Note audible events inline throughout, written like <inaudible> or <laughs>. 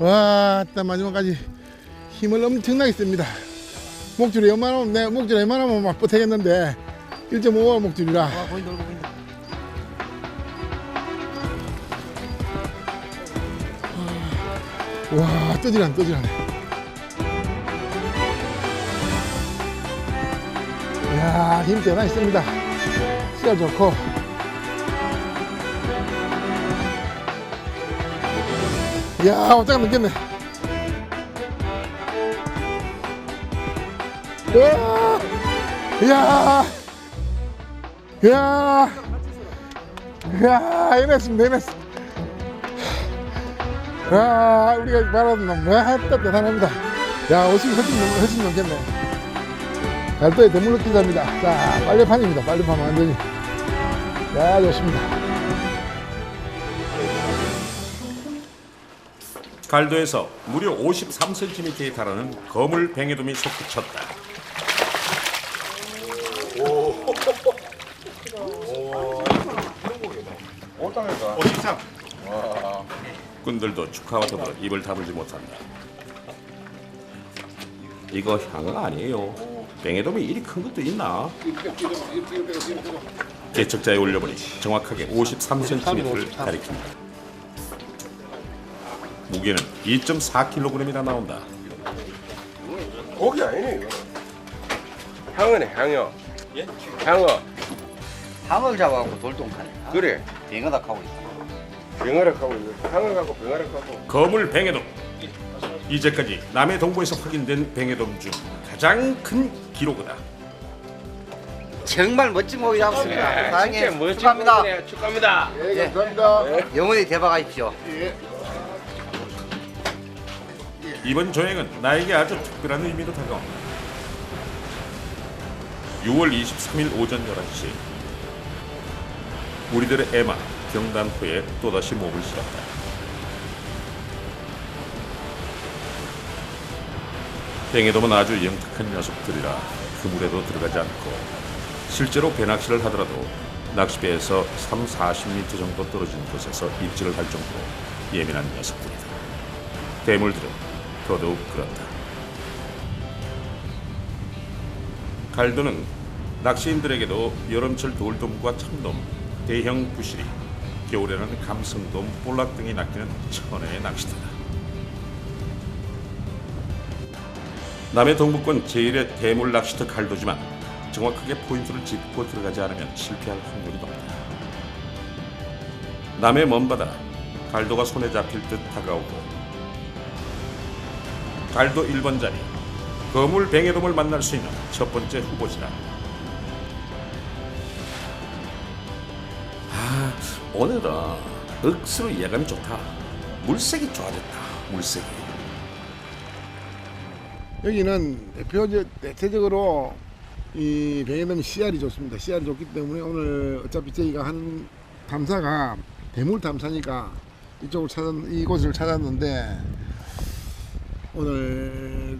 와, 딱 마지막까지 힘을 엄청나게 씁니다. 목줄이 웬만하면 내 목줄이 웬만하면 막 버티겠는데 1.5원 목줄이라 와 보인다 얼굴 보인다 와 떠지란 떠지라네. 이야 힘 대단히 씁니다. 시야 좋고. 이야 오짝 넘겠네. 우와 이야 이야 이야 해냈습니다 해냈습니다. 아, 우리가 말하는 놈, 와, 했다, 대단합니다. 야, 50, 훨씬, 넘, 훨씬 넘겠네. 별도의 대물로 기자입니다. 자, 빨래판입니다. 빨래판 완전히. 야, 좋습니다. 갈도에서 무려 53cm에 달하는 거물 뱅에돔이 솟구쳤다. 꾼들도 축하와 더불어 입을 다물지 못한다. 이거 향은 아니에요. 뱅에돔이 이리 큰 것도 있나? 개척자에 올려보니 정확하게 53cm를 가리킨다. 무게는 2.4kg이나 나온다. 고기 아니네 이거. 향어네 향어 예? 향어. 방을 잡아갖고 돌동하네 그래. 뱅어다 하고 있다 병아락 하고 이거 향어 갖고 병아락 갖고. 거물 뱅에돔. 이제까지 남해 동부에서 확인된 뱅에돔 중 가장 큰 기록이다. 정말 멋진 고기 잡았습니다. 진짜 사장님 멋진 축하합니다. 고기네. 축하합니다. 예, 감사합니다. 영원히 대박하십시오 이번 조행은 나에게 아주 특별한 의미로 다가온다. 6월 23일 오전 11시 우리들의 애마 경단포에 또다시 몸을 실었다. 뱅에돔은 아주 영특한 녀석들이라 그물에도 들어가지 않고 실제로 배낚시를 하더라도 낚시배에서 3, 40m 정도 떨어진 곳에서 입질을 할 정도로 예민한 녀석들이다. 대물들은 더더욱 그렇다. 갈도는 낚시인들에게도 여름철 돌돔과 참돔, 대형 부시리, 겨울에는 감성돔, 볼락 등이 낚이는 천혜의 낚시터다. 남해 동부권 제1의 대물 낚시터 갈도지만 정확하게 포인트를 짚고 들어가지 않으면 실패할 확률이 높다. 남해 먼바다 갈도가 손에 잡힐 듯 다가오고 갈도 1번 자리 거물 뱅에돔을 만날 수 있는 첫 번째 후보지다. 아 오늘은 억수로 예감이 좋다. 물색이 좋아졌다. 물색이. 여기는 대표, 대체적으로 이 뱅에돔 씨알이 좋습니다. 씨알이 좋기 때문에 오늘 어차피 저희가 한 탐사가 대물 탐사니까 이쪽을 찾았, 이곳을 찾았는데 오늘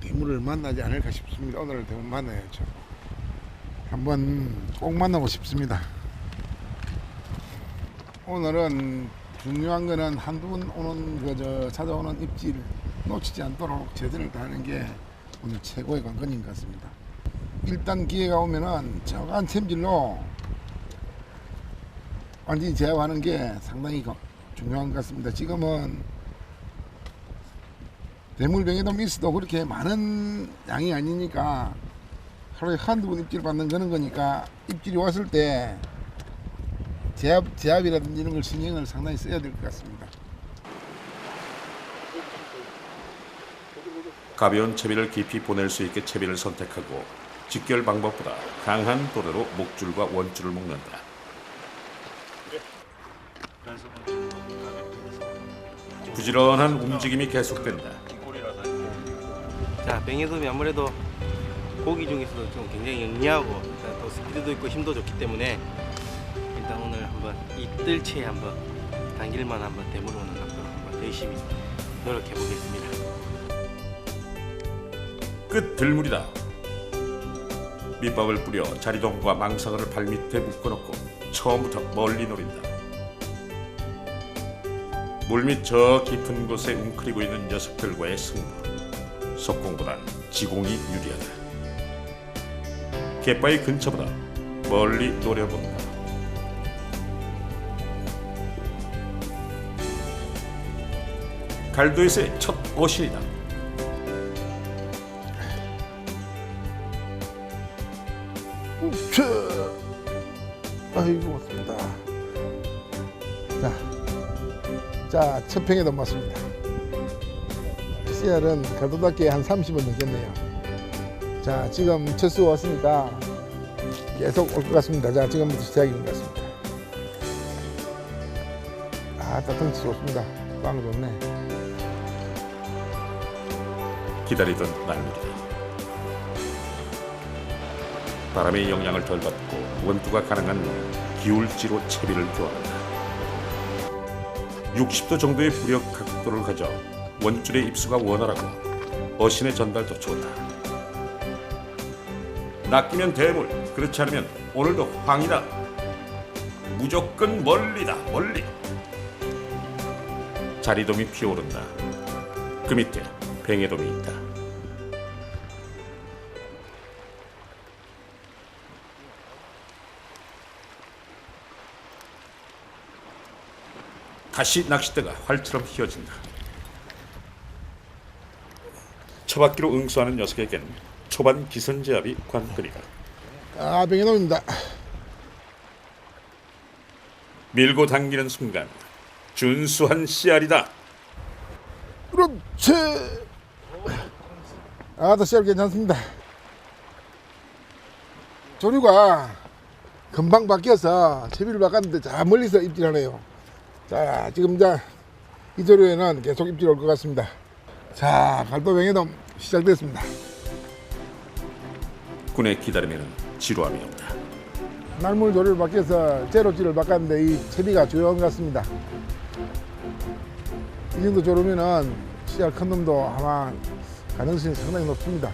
대물을 만나지 않을까 싶습니다. 오늘 대물 만나야죠. 한번 꼭 만나고 싶습니다. 오늘은 중요한 거는 한두 번 오는 그저 찾아오는 입질 놓치지 않도록 최선을 다하는 게 오늘 최고의 관건인 것 같습니다. 일단 기회가 오면은 저간 챔질로 완전히 제압하는 게 상당히 거- 중요한 것 같습니다. 지금은 대물병에도 미스도 그렇게 많은 양이 아니니까 하루에 한두 번 입질 받는 그런 거니까 입질이 왔을 때 제압, 제압이라든지 이런 걸 신경을 상당히 써야 될 것 같습니다. 가벼운 채비를 깊이 보낼 수 있게 채비를 선택하고 직결 방법보다 강한 도래로 목줄과 원줄을 묶는다. 부지런한 움직임이 계속된다. 자, 뱅에돔이 아무래도 고기 중에서도 좀 굉장히 영리하고 또 스피드도 있고 힘도 좋기 때문에 일단 오늘 한번 이 뜰채에 한번 당길만 한번 대물 오는 각도로 한번 열심히 노력해 보겠습니다. 끝 들물이다. 밑밥을 뿌려 자리돔과 망상어를 발밑에 묶어놓고 처음부터 멀리 노린다. 물밑 저 깊은 곳에 웅크리고 있는 녀석들과의 승부. 석공보단 지공이 유리하다. 갯바위 근처보다 멀리 노려본다. 갈도에서의 첫 어신이다. 아이고 맞습니다. 자, 자, 첫 팽에 넘었습니다. 씨알은 가도답게 한 30원 넘겠네요. 자, 지금 첫수 왔으니까 계속 올 것 같습니다. 자, 지금부터 시작인 것 같습니다. 아, 따뜻치 좋습니다. 빵 좋네. 기다리던 날물이다. 바람의 영향을 덜 받고 원투가 가능한 기울지로 채비를 교환한다. 60도 정도의 부력 각도를 가져 원줄의 입수가 원활하고 어신의 전달도 좋다. 낚이면 대물, 그렇지 않으면 오늘도 황이다. 무조건 멀리다, 멀리. 자리돔이 피어오른다. 그 밑에 뱅에돔이 있다. 다시 낚싯대가 활처럼 휘어진다. 처박기로 응수하는 녀석에겐 초반 기선제압이 관건이다. 아, 병해놈입니다. 밀고 당기는 순간 준수한 씨알이다. 그렇지. 아, 더 씨알 괜찮습니다. 조류가 금방 바뀌어서 채비를 바꿨는데 자 멀리서 입질하네요. 자, 지금 이제 이 조류에는 계속 입질 올 것 같습니다. 자, 갈도병해돔 시작됐습니다. 군의 기다림에는 지루함이 없다. 날물 조류를 바뀌어서 제로질을 바꿨는데 이 채비가 조용한 것 같습니다. 이 정도 조류면은 씨알 큰 놈도 아마 가능성이 상당히 높습니다.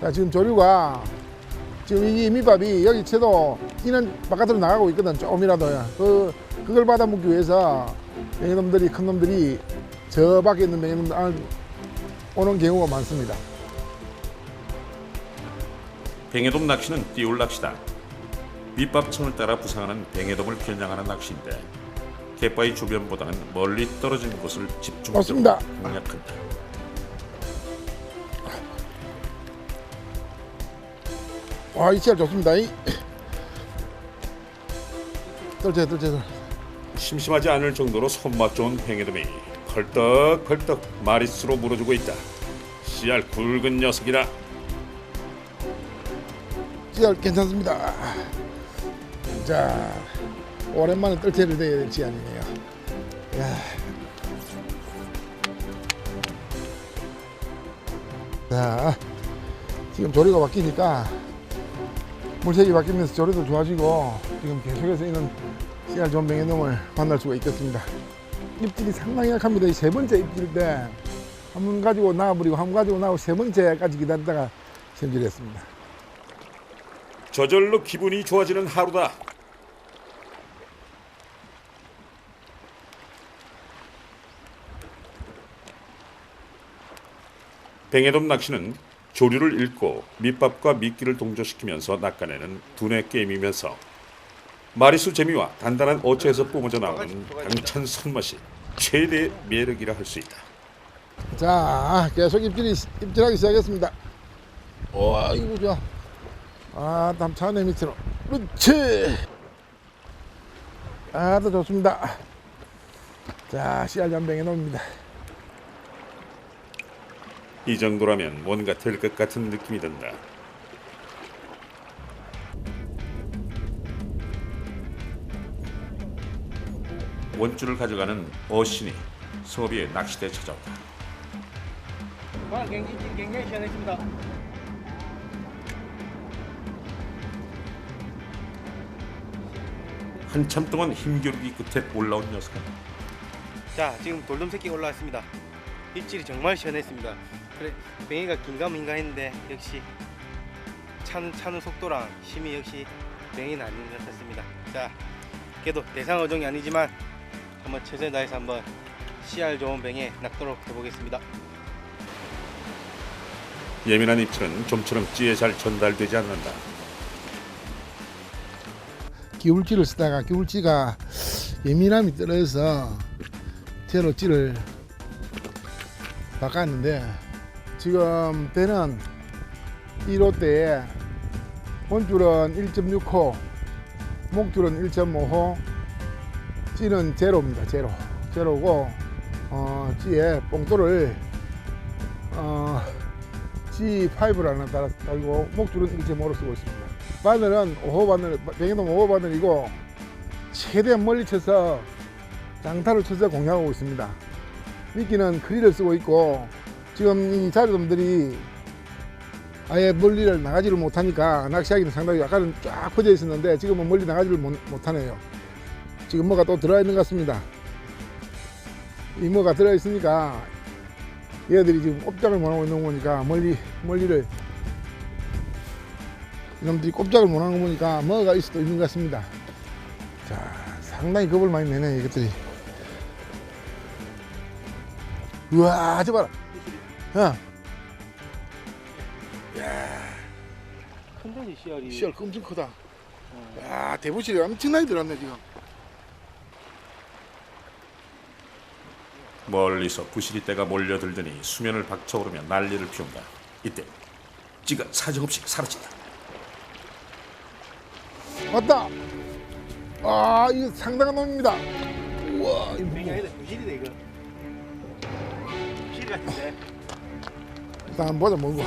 자, 지금 조류가 지금 이 밑밥이 여기 채도 이는 바깥으로 나가고 있거든 조금이라도요. 그 그걸 받아먹기 위해서 맹이놈들이 큰 놈들이 저 밖에 있는 맹이놈들 오는 경우가 많습니다. 뱅에돔 낚시는 띄울 낚시다. 밑밥층을 따라 부상하는 뱅에돔을 겨냥하는 낚시인데 갯바위 주변보다는 멀리 떨어진 곳을 집중적으로. 공략한다. 와, 이 씨알 좋습니다. 이. 떨쳐, 떨쳐. 심심하지 않을 정도로 손맛 좋은 뱅에돔이 펄떡펄떡 마리수로 물어주고 있다. 씨알 굵은 녀석이다. 씨알 괜찮습니다. 자, 오랜만에 떨채를 대야 될 씨알이네요. 야. 자, 지금 조리가 바뀌니까 물색이 바뀌면서 조리도 좋아지고 지금 계속해서 이런 씨알 좋은 뱅에놈을 만날 수가 있겠습니다. 입질이 상당히 약합니다. 이 세 번째 입질 때 한 번 가지고 나와버리고 한 번 가지고 나오고 세 번째까지 기다리다가 sem질했습니다. 저절로 기분이 좋아지는 하루다. 뱅에돔 낚시는 조류를 읽고 밑밥과 미끼를 동조시키면서 낚아내는 두뇌 게임이면서 마리수 재미와 단단한 어체에서 뿜어져 나오는 당찬 손맛이 최대의 매력이라 할 수 있다. 자, 계속 입질이 입질하기 시작했습니다. 와, 이거 좋아. 아, 담차네 밑으로. 그렇지. 아, 더 좋습니다. 자, 씨알 잠뱅에 놓습니다. 이 정도라면 뭔가 될 것 같은 느낌이 든다. 원줄을 가져가는 어신이 서비의 낚시대에 찾아온다. 굉장히 굉장히 시원했습니다. 한참 동안 힘겨루기 끝에 올라온 녀석은 자 지금 돌돔 새끼가 올라왔습니다. 입질이 정말 시원했습니다. 그래 뱅이가 긴가민가 했는데 역시 차는 차는 속도랑 힘이 역시 뱅이는 아닌 것 같습니다. 자 걔도 대상 어종이 아니지만 한번 최선을 다해서 한번 CR 좋은 뱅에 낚도록 해보겠습니다. 예민한 입질은 좀처럼 찌에 잘 전달되지 않는다. 기울지를 쓰다가 기울지가 예민함이 떨어져서 제로 찌를 바꿨는데 지금 배는 1호대에 본줄은 1.6호 목줄은 1.5호 찌는 제로입니다 제로 제로고 어, 찌에 뽕돌을 어, G5라는 따라 달고 목줄은 1.5로 쓰고 있습니다 바늘은 5호 바늘, 백인동 5호 바늘이고 최대한 멀리 쳐서 장타를 쳐서 공략하고 있습니다. 미끼는 크리를 쓰고 있고 지금 이 자료dom들이 아예 멀리를 나가지를 못하니까 낚시하기는 상당히 아까는 쫙 퍼져 있었는데 지금은 멀리 나가지를 못, 못하네요. 지금 뭐가 또 들어있는 것 같습니다. 이 뭐가 들어있으니까 얘들이 지금 꼼짝을 못하고 있는 거 보니까 멀리 멀리를 이놈들이 꼼짝을 못하는 거 보니까 뭐가 있을 수도 있는 것 같습니다. 자, 상당히 겁을 많이 내네, 이것들이. 우와, 저 봐라. 야, 큰데지 CR이. 씨알 엄청 크다. 야, 대부실이 엄청나게 들었네, 지금. 멀리서 부시리 떼가 몰려들더니 수면을 박차오르며 난리를 피운다. 이때 찌가 사정없이 사라진다. 왔다! 아, 이거 상당한 놈입니다. 우와, 이거 뭐, 아니다. 부실이다 이거. 부실 같은데. 일단 한번 보자, 뭔가.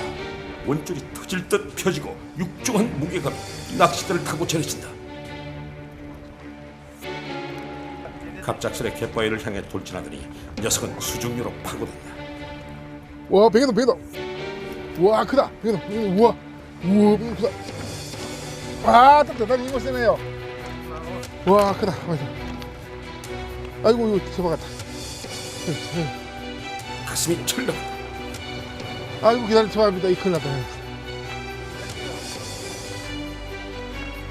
원줄이 터질 듯 펴지고 육중한 무게감이 낚싯대를 타고 전해진다. 갑작스레 갯바위를 향해 돌진하더니 녀석은 수중류로 파고든다. 와, 베개도, 베개도. 우와, 크다. 베개도, 우와. 우와, 크다. 아, 딱 대단히 이거 세네요. 와, 크다. 아이고, 이거 잡아갔다. 가슴이 철렁. 아이고, 기다려, 잡아갑니다. 이 큰일 났다.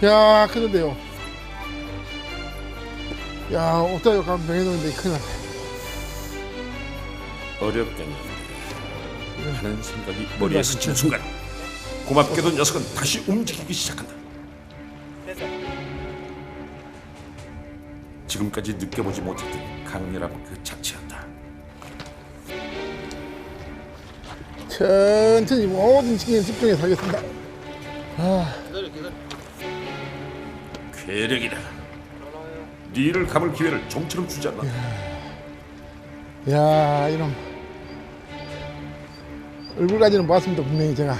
야, 크는데요. 야, 어쩌요 가면 명해놓는데 큰일 났네. 어렵겠는데 하는 생각이 머리에 스친 순간 고맙게도 녀석은 다시 움직이기 시작한다. 지금까지 느껴보지 못했던 강렬함 그 자체였다. 천천히 모든 신경 집중해서 하겠습니다. 아, 괴력이다. 니를 감을 기회를 좀처럼 주지 않나. 야, 이놈. 얼굴까지는 봤습니다, 분명히 제가.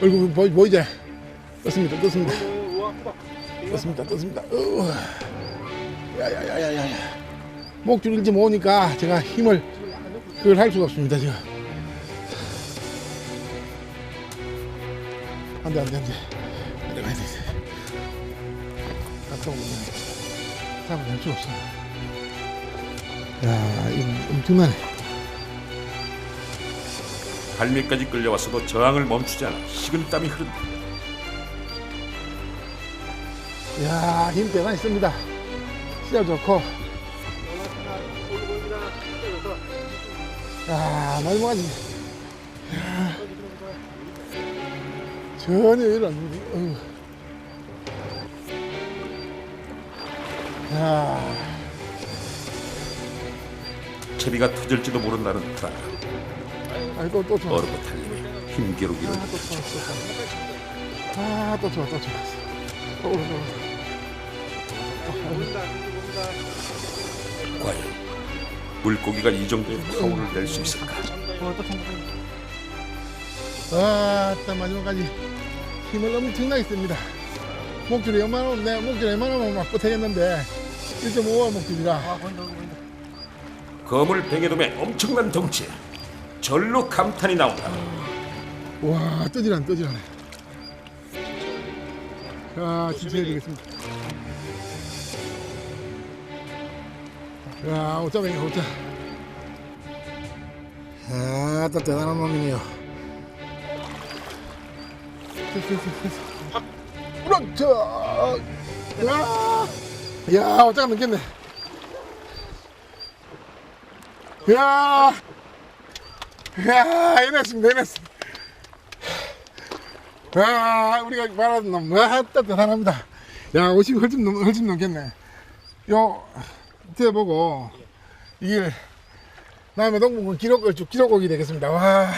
얼굴 보이, 보이지? 떴습니다, 떴습니다. 떴습니다, 떴습니다. 어. 야야야야야. 목줄 일지 모으니까 제가 힘을 그걸 할 수가 없습니다, 지금. 안 돼, 안 돼, 안 돼. 안 돼, 안 돼. 아까 보면 잡아낼 수 없어. 야, 이거 엄청나네. 발밑까지 끌려왔어도 저항을 멈추지 않아 식은 땀이 흐른다. 야, 힘 대단히 씁니다. 시작 좋고. 야, 마지막까지. 야. 전혀 되네. 어휴. 야, 채비가 터질지도 모른다는 불안. 아니 또, 또 좋아. 어르고 달리며 힘겨루기를 아, 또 좋아, 또 좋아. 아, 또 좋아, 또 좋아. 또 오르고. 과연 물고기가 이 정도의 파워를 낼 수 있을까? 아, 딱 마지막까지 힘을 엄청나게 씁니다. 목줄이 웬만하면, 내 목줄이 웬만하면 막 버티겠는데, 1.5와 목줄이라. 거물 뱅에돔의 엄청난 덩치에 절로 감탄이 나온다. 와, 떠지란, 떠지라네. 자, 진짜 해야 되겠습니다. 야, 오짜뱅이, 오짜. 아, 또 대단한 놈이네요. 그렇죠. 야, 야, 어쩌가 넘겠네. 야, 야, 이랬습니다, 이랬습니다. 아, 우리가 말하던 놈, 와, 또 대단합니다. 야, 50 훨씬 넘, 훨씬 넘겠네. 요, 뒤에 보고, 이게, 다음에 동북은 기록, 기록곡이 되겠습니다. 와,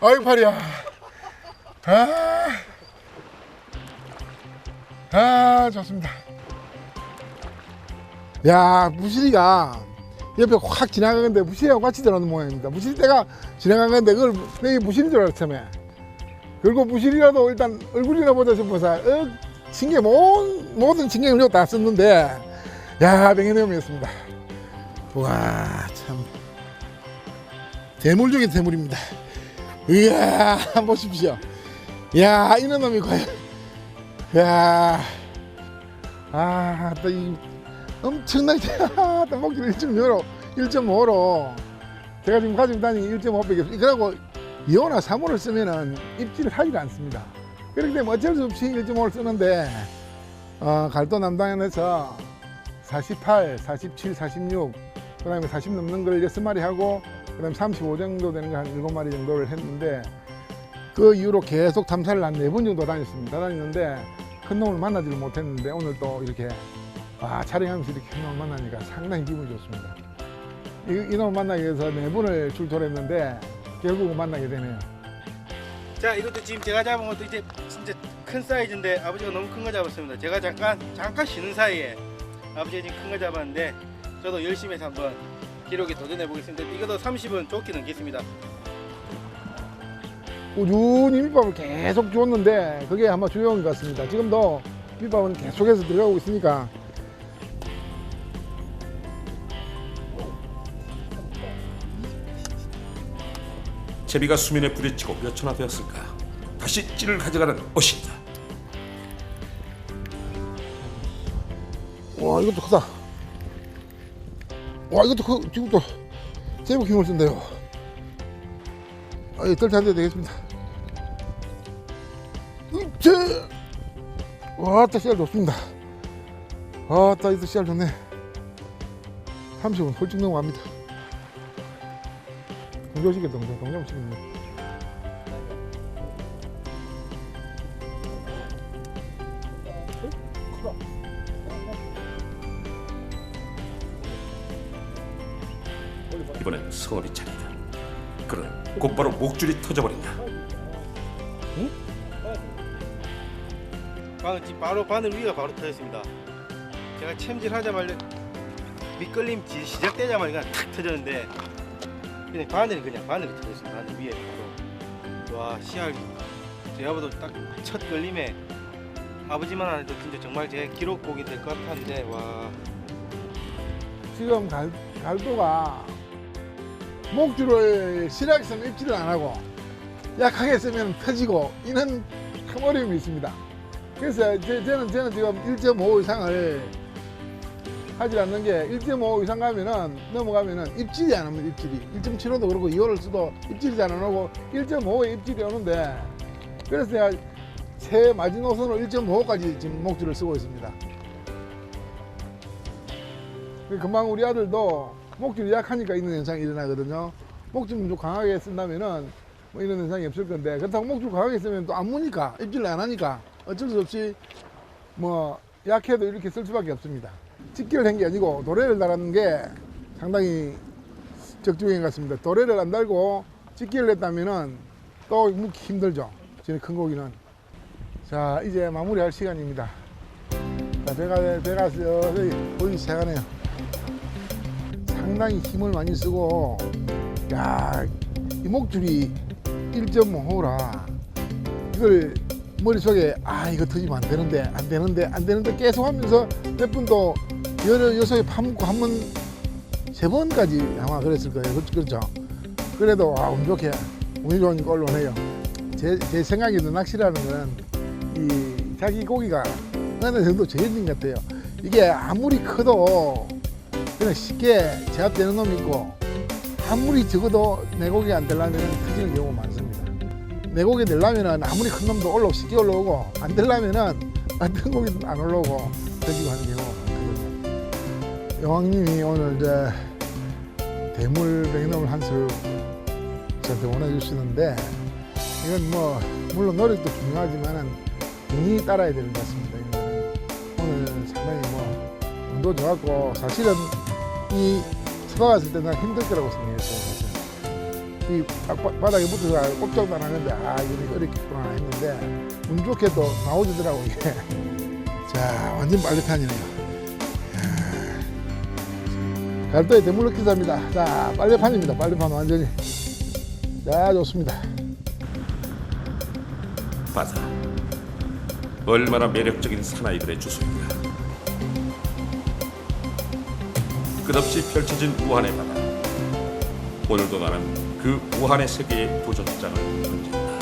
아이, 팔이야. 아, 아, 좋습니다. 야, 무시리가 옆에 확 지나가는데 무시리하고 같이 들어오는 모양입니다. 무시리 때가 지나가는데 그걸 내가 무시리인 줄 처음에. 그리고 무시리라도 일단 얼굴이나 보자 싶어서 어, 신경 모든, 모든 신경을 다 썼는데 야 병해내음이었습니다 와참 대물 중에 대물입니다 이야 보십시오 야 이런 놈이 과연. 야아또 이 엄청나게 <laughs> 또 먹기를 1.5로 1.5로 제가 지금 가지고 다니는 1.5배기 그러고 2호나 3호를 쓰면은 입질을 하질 않습니다. 그렇기 때문에 어쩔 수 없이 1.5를 쓰는데 어, 갈도 남당에서 48, 47, 46 그 다음에 40 넘는 걸 6마리 하고 그 다음에 35 정도 되는 거한 7마리 정도를 했는데 그 이후로 계속 탐사를 한 네 번 정도 다녔습니다. 다녔는데 큰 놈을 만나지를 못했는데 오늘 또 이렇게 아, 촬영하면서 이렇게 큰 놈을 만나니까 상당히 기분이 좋습니다. 이, 이 놈을 만나기 위해서 네 번을 출토를 했는데 결국은 만나게 되네요. 자 이것도 지금 제가 잡은 것도 이제 진짜 큰 사이즈인데 아버지가 너무 큰 거 잡았습니다 제가 잠깐 잠깐 쉬는 사이에 아버지가 지금 큰 거 잡았는데 저도 열심히 해서 한번 기록에 도전해 보겠습니다 이것도 30은 좋게 넘겠습니다 꾸준히 밑밥을 계속 주었는데 그게 아마 주요한 것 같습니다. 지금도 밑밥은 계속해서 들어가고 있으니까 제비가 수면에 부딪히고 몇 초나 되었을까? 다시 찌를 가져가는 어신다. 와 이것도 크다. 와 이것도 크, 지금 또 제법 힘을 쓴대요. 아, 떨지 않아도 되겠습니다. 이제 와따 씨알 좋습니다. 아따 이도 씨알 좋네. 30분 홀쭉 넘어갑니다. 동조시계 동조 동조시계. 이번엔 서울이 차례다. 그런 곧바로 목줄이 터져버린다. 바늘 지금 바로 바늘 위가 바로 터졌습니다. 제가 챔질하자마자 지- 시작되자마자 그냥 탁 터졌는데 그냥 바늘이 그냥 바늘이 터졌어요 바늘 위에 바로. 와 씨알. 제가 봐도 딱 첫 걸림에 아버지만 안 해도 진짜 정말 제 기록곡이 될 것 같았는데 와. 지금 갈, 갈도가 목줄을 실하게 쓰면 입질을 안 하고 약하게 쓰면 터지고 이런 큰 어려움이 있습니다. 그래서 제, 저는, 저는 지금 1.5 이상을 하지 않는 게 1.5 이상 가면은 넘어가면은 입질이 안 옵니다. 입질이 1.75도 그렇고 2호를 써도 입질이 잘 안 오고 1.5에 입질이 오는데 그래서 제가 새 마지노선으로 1.5까지 지금 목줄을 쓰고 있습니다. 그 금방 우리 아들도 목줄이 약하니까 이런 현상이 일어나거든요. 목줄을 좀 강하게 쓴다면은 뭐 이런 현상이 없을 건데 그렇다고 목줄 강하게 쓰면 또 안 무니까 입질을 안 하니까 어쩔 수 없이 뭐 약해도 이렇게 쓸 수밖에 없습니다. 집기를 한 게 아니고 도래를 달았는 게 상당히 적중인 것 같습니다. 도래를 안 달고 집기를 했다면은 또 힘들죠. 저는 큰 고기는. 자 이제 마무리할 시간입니다. 자, 배가 배가 서서히 보이기 시작하네요. 상당히 힘을 많이 쓰고 야, 이 목줄이 1.5호라 이걸 머릿속에 아 이거 터지면 안 되는데 안 되는데 안 되는데 계속 하면서 몇 분도 여러 여섯에 파묻고 한 번 세 번까지 아마 그랬을 거예요. 그렇- 그렇죠? 그래도 아, 운 좋게 운이 걸로 해요. 제, 제 생각에는 낚시라는 거는 이 자기 고기가 어느 정도 정해진 것 같아요. 이게 아무리 커도 그냥 쉽게 제압되는 놈이 있고 아무리 적어도 내 고기 안 되려면 터지는 경우가 많습니다. 내 고기 되려면 아무리 큰 놈도 올라오고 쉽게 올라오고 안 되려면 같은 고기는 안 올라오고 던지고 하는 경우가 많거든요. 여왕님이 오늘 이제 대물 백놈을 한술 저한테 원해주시는데 이건 뭐 물론 노력도 중요하지만은 운이 따라야 되는 것 같습니다. 오늘 상당히 뭐 운도 좋았고 사실은 이 서가 갔을 때난 힘들 거라고 생각했어요. 이 바닥에 붙어서 꼼짝도 안 하는데 아 이거 어렵겠구나 했는데 운 좋게 또 나오더라고 이게. <laughs> 자 완전 빨래판이네요. 갈도에 대물로 기사입니다. 자 빨래판입니다. 빨래판 완전히. 자 좋습니다. 바다. 얼마나 매력적인 사나이들의 주소인가. 끝없이 펼쳐진 우한의 바다. 오늘도 나는 그 우한의 세계에 도전장을 던진다.